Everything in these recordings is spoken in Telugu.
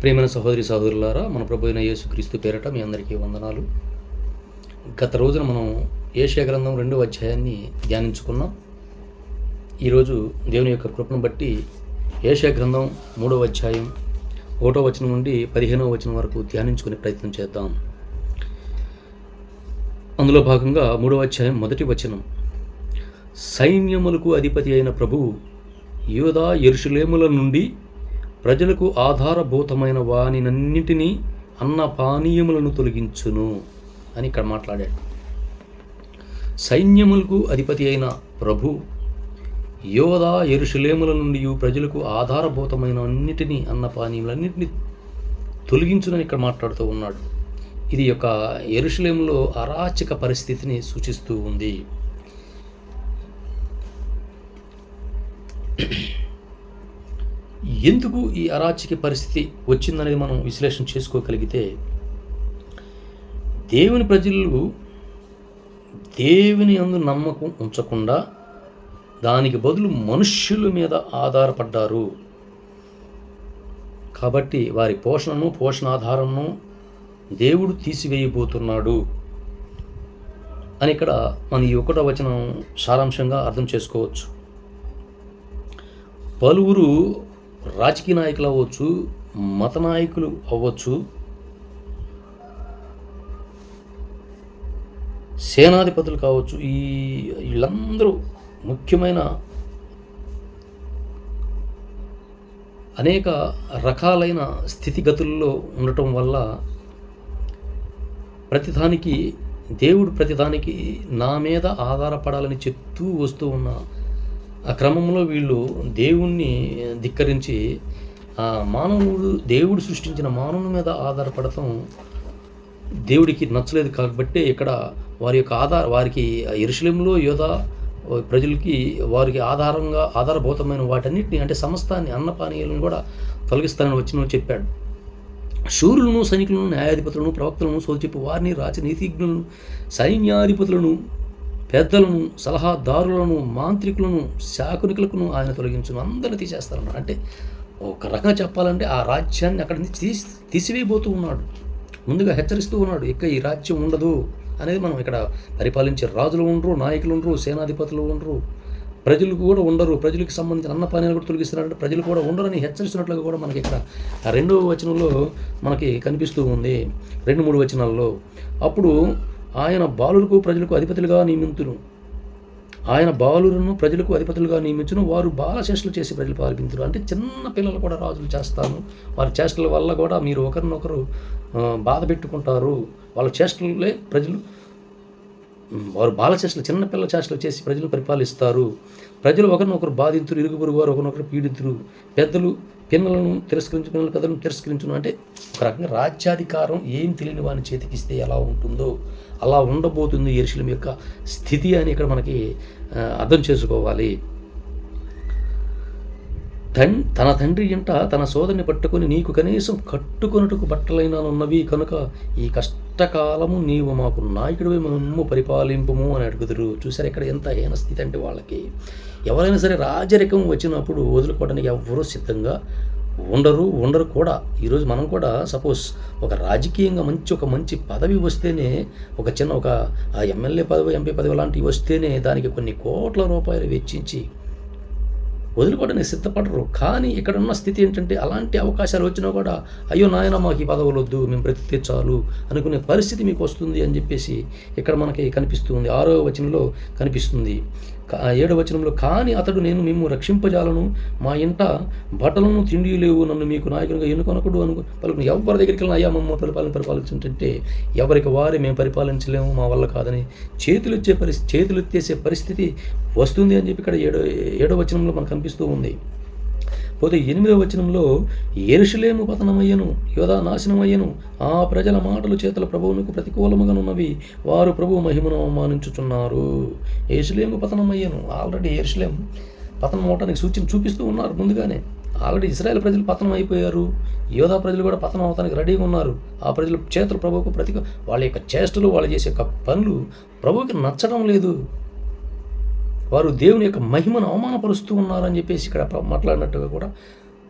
ప్రేమైన సహోదరి సహోదరులారా మన ప్రభుత్వ యేసుక్రీస్తు పేరట మీ అందరికీ వందనాలు. గత రోజున మనం ఏషియా గ్రంథం రెండవ అధ్యాయాన్ని ధ్యానించుకున్నాం. ఈరోజు దేవుని యొక్క కృపను బట్టి ఏషియా గ్రంథం మూడవ అధ్యాయం ఒకటో వచనం నుండి పదిహేనవ వచనం వరకు ధ్యానించుకునే ప్రయత్నం చేద్దాం. అందులో భాగంగా మూడవ అధ్యాయం మొదటి వచనం. సైన్యములకు అధిపతి అయిన ప్రభువు యోధా ఎరుషులేముల నుండి ప్రజలకు ఆధారభూతమైన వానినన్నిటినీ అన్న పానీయములను తొలగించును అని ఇక్కడ మాట్లాడాడు. సైన్యములకు అధిపతి అయిన ప్రభు యోధా ఎరుషులేముల నుండి ప్రజలకు ఆధారభూతమైన అన్నిటినీ అన్న పానీయములన్నింటినీ తొలగించునని ఇక్కడ మాట్లాడుతూ ఉన్నాడు. ఇది యొక్క ఎరుషులేములో అరాచక పరిస్థితిని సూచిస్తూ ఉంది. ఎందుకు ఈ అరాచక పరిస్థితి వచ్చిందనేది మనం విశ్లేషణ చేసుకోగలిగితే దేవుని ప్రజలు దేవుని అందు నమ్మకం ఉంచకుండా దానికి బదులు మనుష్యుల మీద ఆధారపడ్డారు. కాబట్టి వారి పోషణను పోషణాధారమును దేవుడు తీసివేయబోతున్నాడు అని ఇక్కడ మన ఈ ఒకటో వచనం సారాంశంగా అర్థం చేసుకోవచ్చు. పలువురు రాజకీయ నాయకులు అవ్వచ్చు మత నాయకులు అవ్వచ్చు సేనాధిపతులు కావచ్చు ఈ వీళ్ళందరూ ముఖ్యమైన అనేక రకాలైన స్థితిగతుల్లో ఉండటం వల్ల ప్రతిదానికి దేవుడు ప్రతిదానికి నా మీద ఆధారపడాలని చెప్తూ వస్తూ ఉన్న ఆ క్రమంలో వీళ్ళు దేవుణ్ణి ధిక్కరించి మానవుడు దేవుడు సృష్టించిన మానవుని మీద ఆధారపడటం దేవుడికి నచ్చలేదు కాబట్టి ఇక్కడ వారి యొక్క ఆధార వారికి ఎరుశలంలో యోధ ప్రజలకి వారికి ఆధారంగా ఆధారభూతమైన వాటన్నిటిని అంటే సమస్తాన్ని అన్నపానీయాలను కూడా తొలగిస్తానని వచ్చిన చెప్పాడు. శూరులను సైనికులను న్యాయాధిపతులను ప్రవక్తలను సోచిపు వారిని రాజనీతిజ్ఞులను సైన్యాధిపతులను పెద్దలను సలహాదారులను మాంత్రికులను శాకునికులను ఆయన తొలగించును. అందరిని తీసేస్తారన్నాడు అంటే ఒక రకంగా చెప్పాలంటే ఆ రాజ్యాన్ని అక్కడి నుంచి తీసి తీసివేయబోతూ ఉన్నాడు. ముందుగా హెచ్చరిస్తూ ఉన్నాడు ఇక ఈ రాజ్యం ఉండదు అనేది మనం ఇక్కడ పరిపాలించే రాజులు ఉండరు నాయకులు ఉండరు సేనాధిపతులు ఉండరు. ప్రజలు కూడా ఉండరు. ప్రజలకు సంబంధించిన అన్న పానీయాలు కూడా తొలగిస్తున్నారంటే ప్రజలు కూడా ఉండరని హెచ్చరిస్తున్నట్లుగా కూడా మనకి ఇక్కడ ఆ రెండవ వచనంలో మనకి కనిపిస్తూ ఉంది. రెండు మూడు వచనాల్లో అప్పుడు ఆయన బాలులకు ప్రజలకు అధిపతులుగా నియమితును ఆయన బాలులను ప్రజలకు అధిపతులుగా నియమించును. వారు బాలశేషలు చేసి ప్రజలు పాల్పించరు అంటే చిన్న పిల్లలు కూడా రాజులు చేస్తాను. వారి చేష్టల వల్ల కూడా మీరు ఒకరినొకరు బాధ పెట్టుకుంటారు. వాళ్ళ చేష్టలే ప్రజలు వారు బాల చిన్నపిల్ల చిన్న చేష్టలు చేసి ప్రజలు పరిపాలిస్తారు. ప్రజలు ఒకరినొకరు బాధితురు ఇరుగు పొరుగు వారు ఒకరినొకరు పీడితురు పెద్దలు పిల్లలను తిరస్కరించు పిల్లలు పెద్దలను తిరస్కరించును అంటే ఒక రకంగా రాజ్యాధికారం ఏం తెలియని వారిని చేతికిస్తే ఎలా ఉంటుందో అలా ఉండబోతుంది ఎరుశలం యొక్క స్థితి అని ఇక్కడ మనకి అర్థం చేసుకోవాలి. తన్ తన తండ్రి ఇంట తన సోదరిని పట్టుకొని నీకు కనీసం కట్టుకొనుటకు బట్టలైనా ఉన్నవి కనుక ఈ కష్టకాలము నీవు మాకు నాయకుడివి మనము పరిపాలింపము అని అడుగుదురు. చూసారు ఇక్కడ ఎంత హీన స్థితి అంటే వాళ్ళకి. ఎవరైనా సరే రాజరికం వచ్చినప్పుడు వదులుకోవడానికి ఎవరూ సిద్ధంగా ఉండరు ఉండరు కూడా. ఈరోజు మనం కూడా సపోజ్ ఒక రాజకీయంగా మంచి ఒక మంచి పదవి వస్తేనే ఒక చిన్న ఒక ఎమ్మెల్యే పదవి ఎంపీ పదవి లాంటివి వస్తేనే దానికి కొన్ని కోట్ల రూపాయలు వెచ్చించి వదులుకోవడానికి సిద్ధపడరు. కానీ ఇక్కడ ఉన్న స్థితి ఏంటంటే అలాంటి అవకాశాలు వచ్చినా కూడా అయ్యో నాయన మాకు ఈ పదవులు వద్దు మేము బ్రతికితే చాలు అనుకునే పరిస్థితి మీకు వస్తుంది అని చెప్పేసి ఇక్కడ మనకి కనిపిస్తుంది. ఆరో వచనంలో కనిపిస్తుంది. ఏడవచనంలో కానీ అతడు నేను మేము రక్షింపజాలను. మా ఇంట బట్టలను తిండి లేవు. నన్ను మీకు నాయకునిగా ఎన్నుకొనకూడదు అను పలుకుని ఎవరి దగ్గరికి అయ్యా మమ్మ పరిపాలన పరిపాలించుంటే ఎవరికి వారే మేము పరిపాలించలేము. మా వల్ల కాదని చేతులు ఇచ్చే పరిస్థితి చేతులు ఎత్తేసే పరిస్థితి వస్తుంది అని చెప్పి ఇక్కడ ఏడో ఏడో వచనంలో మనకు కనిపిస్తూ ఉంది. పోతే ఎనిమిదవ వచనంలో ఎరుషలేము పతనమయ్యను యోధా నాశనమయ్యను ఆ ప్రజల మాటలు చేతల ప్రభువునకు ప్రతికూలముగానున్నవి వారు ప్రభు మహిమను అవమానించుచున్నారు. ఎరుషలేము పతనమయ్యను ఆల్రెడీ ఎరుషలేం పతనం అవటానికి సూచన చూపిస్తూ ఉన్నారు ముందుగానే. ఆల్రెడీ ఇస్రాయల్ ప్రజలు పతనం అయిపోయారు యోధా ప్రజలు కూడా పతనం అవడానికి రెడీగా ఉన్నారు. ఆ ప్రజలు చేతులు ప్రభువుకు ప్రతి వాళ్ళ యొక్క చేష్టలు వాళ్ళు చేసే యొక్క పనులు ప్రభువుకి నచ్చడం లేదు. వారు దేవుని యొక్క మహిమను అవమానపరుస్తూ ఉన్నారని చెప్పేసి ఇక్కడ మాట్లాడినట్టుగా కూడా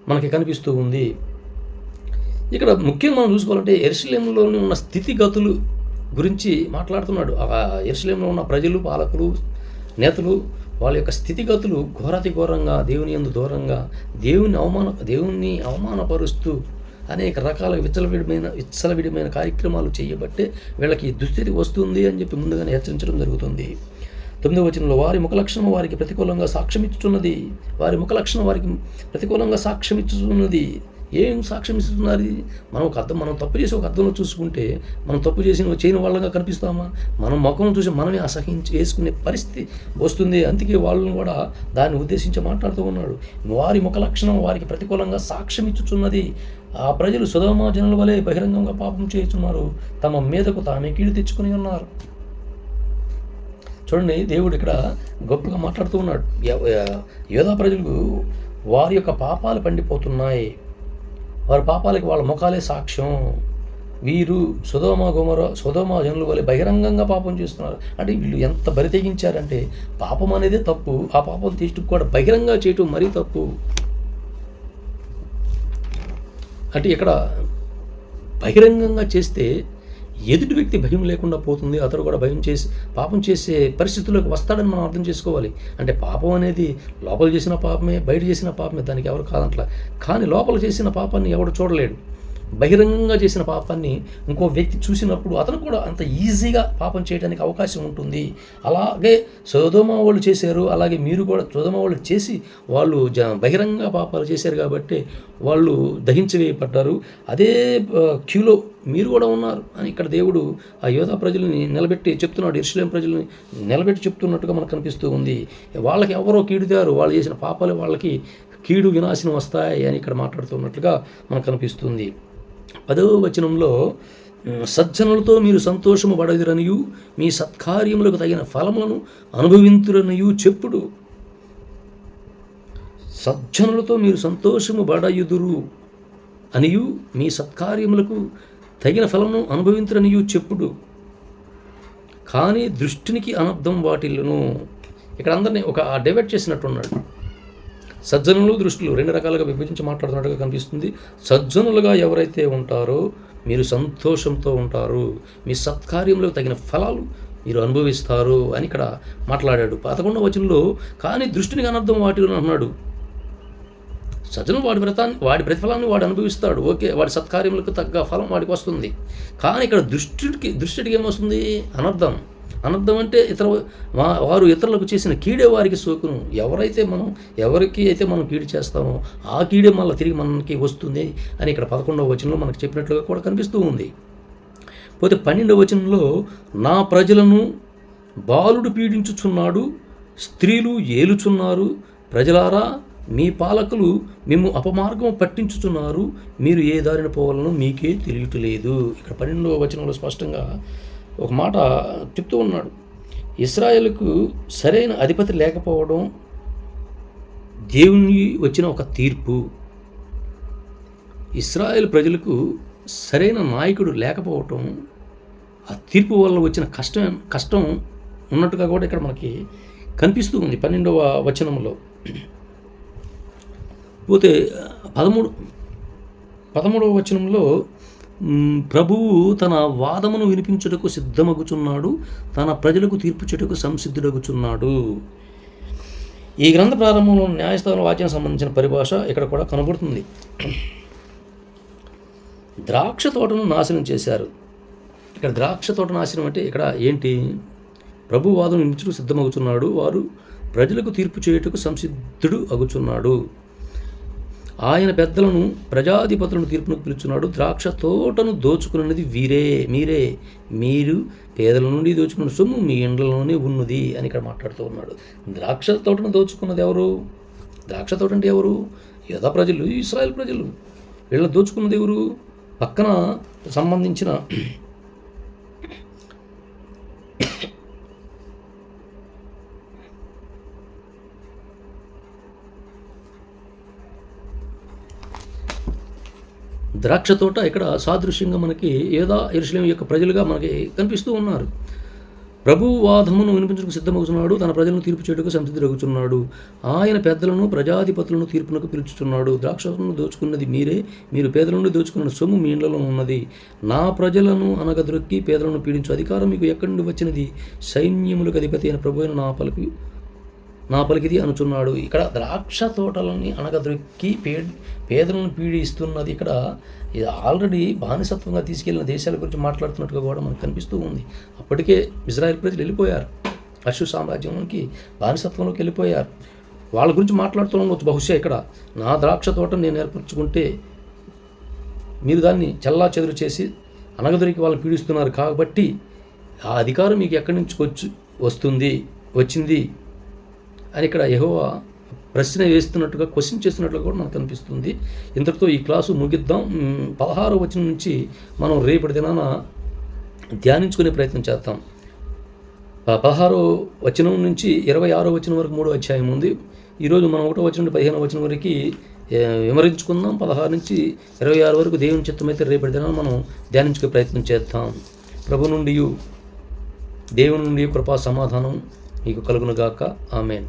మనకి కనిపిస్తూ ఉంది. ఇక్కడ ముఖ్యంగా మనం చూసుకోవాలంటే ఎరుసలేంలోని ఉన్న స్థితిగతులు గురించి మాట్లాడుతున్నాడు. ఆ ఎరుసలేంలో ఉన్న ప్రజలు పాలకులు నేతలు వాళ్ళ యొక్క స్థితిగతులు ఘోరాతి ఘోరంగా దేవుని ఎందు దూరంగా దేవుని అవమాన దేవుణ్ణి అవమానపరుస్తూ అనేక రకాల విచ్చలవిడమైన విచ్చలవిడమైన కార్యక్రమాలు చేయబట్టే వీళ్ళకి దుస్థితి వస్తుంది అని చెప్పి ముందుగానే హెచ్చరించడం జరుగుతుంది. తొమ్మిదవ వచనంలో వారి ముఖ లక్షణం వారికి ప్రతికూలంగా సాక్ష్యమిచ్చుచున్నది. వారి ముఖ లక్షణం వారికి ప్రతికూలంగా సాక్ష్యమిచ్చుచున్నది. ఏం సాక్ష్యం ఇస్తున్నారు మనం ఒక అర్థం మనం తప్పు చేసి ఒక అర్థంలో చూసుకుంటే మనం తప్పు చేసిన చేయని వాళ్ళగా కనిపిస్తామా? మనం ముఖం చూసి మనమే అసహించి వేసుకునే పరిస్థితి వస్తుంది. అందుకే వాళ్ళని కూడా దాన్ని ఉద్దేశించి మాట్లాడుతూ ఉన్నాడు. వారి ముఖ లక్షణం వారికి ప్రతికూలంగా సాక్ష్యం ఇచ్చుచున్నది ఆ ప్రజలు సుధమా జనుల వలె బహిరంగంగా పాపం చేస్తున్నారు తమ మీదకు తామే కీడు తెచ్చుకుని ఉన్నారు. చూడండి దేవుడు ఇక్కడ గొప్పగా మాట్లాడుతూ ఉన్నాడు. యోధా ప్రజలు వారి యొక్క పాపాలు పండిపోతున్నాయి. వారి పాపాలకి వాళ్ళ ముఖాలే సాక్ష్యం. వీరు సుధోమ గుమర సుధోమ జనుల వల్ల బహిరంగంగా పాపం చేస్తున్నారు. అంటే వీళ్ళు ఎంత బరి తెగించారంటే పాపం అనేది తప్పు. ఆ పాపం తీసుకు కూడా బహిరంగ చేయటం మరీ తప్పు. అంటే ఇక్కడ బహిరంగంగా చేస్తే ఎదుటి వ్యక్తి భయం లేకుండా పోతుంది అతడు కూడా భయం చేసి పాపం చేసే పరిస్థితుల్లోకి వస్తాడని మనం అర్థం చేసుకోవాలి. అంటే పాపం అనేది లోపల చేసిన పాపమే బయట చేసిన పాపమే దానికి ఎవరు కాదంట్లా. కానీ లోపల చేసిన పాపాన్ని ఎవడు చూడలేడు. బహిరంగంగా చేసిన పాపాన్ని ఇంకో వ్యక్తి చూసినప్పుడు అతను కూడా అంత ఈజీగా పాపం చేయడానికి అవకాశం ఉంటుంది. అలాగే సోదోమ వాళ్ళు చేశారు అలాగే మీరు కూడా సోదోమ వాళ్ళు చేసి వాళ్ళు జ బహిరంగ పాపాలు చేశారు కాబట్టి వాళ్ళు దహించవేయబడ్డారు అదే క్యూలో మీరు కూడా ఉన్నారు. అని ఇక్కడ దేవుడు ఆ యోధా ప్రజల్ని నిలబెట్టి చెప్తున్నాడు ఇర్షలేం ప్రజల్ని నిలబెట్టి చెప్తున్నట్టుగా మనకు కనిపిస్తూ ఉంది. వాళ్ళకి ఎవరో కీడుతారు వాళ్ళు చేసిన పాపాలు వాళ్ళకి కీడు వినాశనం వస్తాయి అని ఇక్కడ మాట్లాడుతున్నట్లుగా మనకు కనిపిస్తుంది. పదవ వచనంలో సజ్జనులతో మీరు సంతోషము పడదురనియు మీ సత్కార్యములకు తగిన ఫలములను అనుభవింతురనియు చెప్పుడు. సజ్జనులతో మీరు సంతోషము పడయుదురు అనియు మీ సత్కార్యములకు తగిన ఫలమును అనుభవింతురనియు చెప్పుడు. కానీ దృష్టినికి అనర్థం వాటిల్లును. ఇక్కడ అందరినీ ఒక డైవర్ట్ చేసినట్టున్నాడు. సజ్జనులు దృష్టిలు రెండు రకాలుగా విభజించి మాట్లాడుతున్నట్టుగా కనిపిస్తుంది. సజ్జనులుగా ఎవరైతే ఉంటారో మీరు సంతోషంతో ఉంటారు. మీ సత్కార్యంలో తగిన ఫలాలు మీరు అనుభవిస్తారు అని ఇక్కడ మాట్లాడాడు. పదకొండవ వచనంలో కానీ దృష్టిని అనర్థం వాటిలో అన్నాడు. సజ్జనుడు వాడి వ్రతాన్ని వాడి ప్రతిఫలాన్ని వాడు అనుభవిస్తాడు. ఓకే వాడి సత్కార్యములకు తగ్గ ఫలం వాడికి వస్తుంది. కానీ ఇక్కడ దృష్టికి దృష్టికి ఏమొస్తుంది? అనర్థం. అనర్థం అంటే ఇతర వారు ఇతరులకు చేసిన కీడే వారికి సోకును. ఎవరైతే మనం ఎవరికి అయితే మనం కీడు చేస్తామో ఆ కీడే మళ్ళీ తిరిగి మనకి వస్తుంది అని ఇక్కడ పదకొండవ వచనంలో మనకు చెప్పినట్లుగా కూడా కనిపిస్తూ ఉంది. పోతే పన్నెండవ వచనంలో నా ప్రజలను బాలుడు పీడించుచున్నాడు స్త్రీలు ఏలుచున్నారు. ప్రజలారా మీ పాలకులు మేము అపమార్గం పట్టించుతున్నారు మీరు ఏ దారిన పోవాలనో మీకే తెలియట్లేదు. ఇక్కడ పన్నెండవ వచనంలో స్పష్టంగా ఒక మాట చెప్తూ ఉన్నాడు. ఇస్రాయేల్కు సరైన అధిపతి లేకపోవడం దేవుని వచ్చిన ఒక తీర్పు. ఇస్రాయేల్ ప్రజలకు సరైన నాయకుడు లేకపోవటం ఆ తీర్పు వల్ల వచ్చిన కష్టం కష్టం ఉన్నట్టుగా కూడా ఇక్కడ మనకి కనిపిస్తూ ఉంది పన్నెండవ వచనంలో. పోతే పదమూడు పదమూడవ వచనంలో ప్రభువు తన వాదమును వినిపించుటకు సిద్ధమగుచున్నాడు తన ప్రజలకు తీర్పు చెట్టుకు సంసిద్ధుడగుచున్నాడు. ఈ గ్రంథ ప్రారంభంలో న్యాయస్థానం వాక్యం సంబంధించిన పరిభాష ఇక్కడ కూడా కనబడుతుంది. ద్రాక్ష తోటను నాశనం చేశారు. ఇక్కడ ద్రాక్ష తోట నాశనం అంటే ఇక్కడ ఏంటి? ప్రభు వాదం నిలుచుకు సిద్ధమగుచున్నాడు వారు ప్రజలకు తీర్పు చేయుటకు సంసిద్ధుడు అగుచున్నాడు. ఆయన పెద్దలను ప్రజాధిపతులను తీర్పునకు పిలుచున్నాడు. ద్రాక్ష తోటను దోచుకున్నది వీరే మీరే. మీరు పేదల నుండి దోచుకున్న సొమ్ము మీ ఇండ్లలోనే ఉన్నది అని ఇక్కడ మాట్లాడుతూ ఉన్నాడు. ద్రాక్ష తోటను దోచుకున్నది ఎవరు? ద్రాక్ష తోట అంటే ఎవరు? యథా ప్రజలు ఇస్రాయల్ ప్రజలు. వీళ్ళ దోచుకున్నది ఎవరు? పక్కన సంబంధించిన ద్రాక్ష తోట ఇక్కడ సాదృశ్యంగా మనకి ఏదా ఎరుసలేం యొక్క ప్రజలుగా మనకి కనిపిస్తూ ఉన్నారు. ప్రభు వాదమును వినిపించుటకు సిద్ధమవుతున్నాడు తన ప్రజలను తీర్పు చేయుటకు సంసిద్ధుడగుచున్నాడు ఆయన పెద్దలను ప్రజాధిపతులను తీర్పునకు పిలుచుచున్నాడు. ద్రాక్షను దోచుకున్నది మీరే మీరు పేదల నుండి దోచుకున్న సొమ్ము మీ ఇండ్లలో ఉన్నది. నా ప్రజలను అనగదొక్కి పేదలను పీడించు అధికారం మీకు ఎక్కడి నుండి వచ్చినది? సైన్యములకు అధిపతి అయిన ప్రభు అయిన నా పలుకు నా పలికిది అనుచున్నాడు. ఇక్కడ ద్రాక్ష తోటలని అనగదొక్కి పే పేదలను పీడిస్తున్నది. ఇక్కడ ఇది ఆల్రెడీ బానిసత్వంగా తీసుకెళ్ళిన దేశాల గురించి మాట్లాడుతున్నట్టుగా కూడా మనకు కనిపిస్తూ ఉంది. అప్పటికే ఇజ్రాయెల్ ప్రజలు వెళ్ళిపోయారు. అశు సామ్రాజ్యంలోకి బానిసత్వంలోకి వెళ్ళిపోయారు. వాళ్ళ గురించి మాట్లాడుతూ ఉండవచ్చు బహుశా ఇక్కడ నా ద్రాక్ష తోటను నేను ఏర్పరచుకుంటే మీరు దాన్ని చల్లా చెదురు చేసి అనగదొరికి వాళ్ళని పీడిస్తున్నారు. కాబట్టి ఆ అధికారం మీకు ఎక్కడి నుంచి వచ్చి వస్తుంది వచ్చింది? అని ఇక్కడ యహోవా ప్రశ్న వేస్తున్నట్టుగా క్వశ్చన్ చేస్తున్నట్లు కూడా మనకు కనిపిస్తుంది. ఇంతటితో ఈ క్లాసు ముగిద్దాం. పదహారు వచనం నుంచి మనం రేపటి దినాన ధ్యానించుకునే ప్రయత్నం చేద్దాం. పదహారో వచనం నుంచి ఇరవై ఆరో వచనం వరకు మూడో అధ్యాయం ఉంది. ఈరోజు మనం ఒకటో వచనం నుండి పదిహేనో వచనం వరకు విమరించుకుందాం పదహారు నుంచి ఇరవై ఆరు వరకు దేవుని చిత్తమైతే రేపటి దినాన మనం ధ్యానించుకునే ప్రయత్నం చేద్దాం. ప్రభు నుండి దేవుని నుండి కృపా సమాధానం మీకు కలుగునుగాక ఆమెన్.